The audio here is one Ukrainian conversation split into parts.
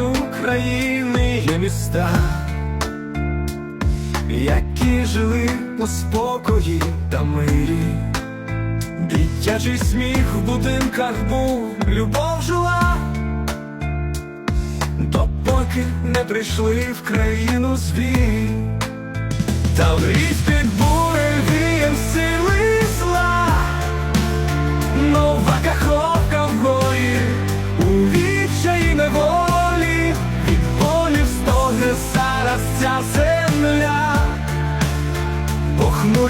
України є міста, які жили у спокої та мирі. Дитячий сміх в будинках був, любов жила, допоки не прийшли в країну звій. Та вріс під буревієм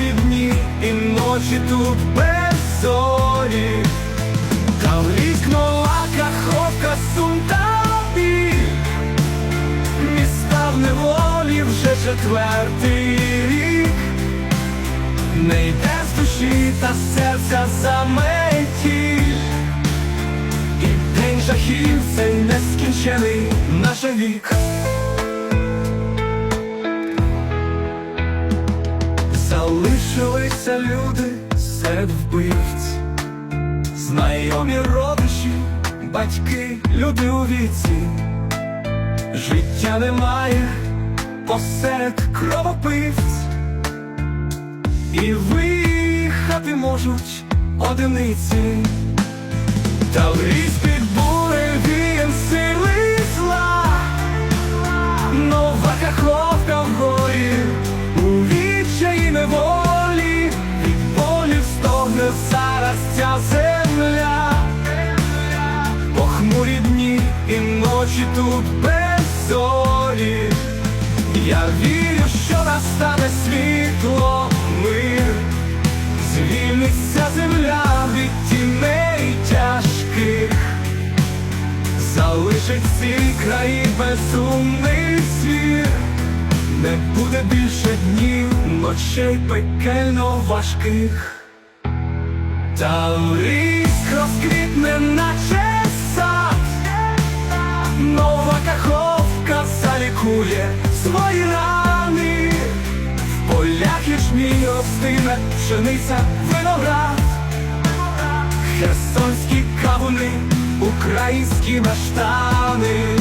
похмурі дні і ночі тут без зорі, та вріс нова каховка сум біль. Міста в неволі вже четвертий рік. Не йде з душі та серця заметіль І день жахів це нескінчений наш вік Залишилися люди серед вбивць. Знайомі родичі, батьки, люди у віці. Життя немає посеред кровопивць, і виїхати можуть одиниці, та врізь під і ночі тут без зорі. Я вірю, що настане світло, мир, звільниться земля від тіней тяжких, залишить ці краї безумний світ, не буде більше днів, ночей пекельно важких. Та ліс розквітне, наче залікує свої рани, в полях ячмінь ростиме пшениця виноград, херсонські кавуни, українські баштани,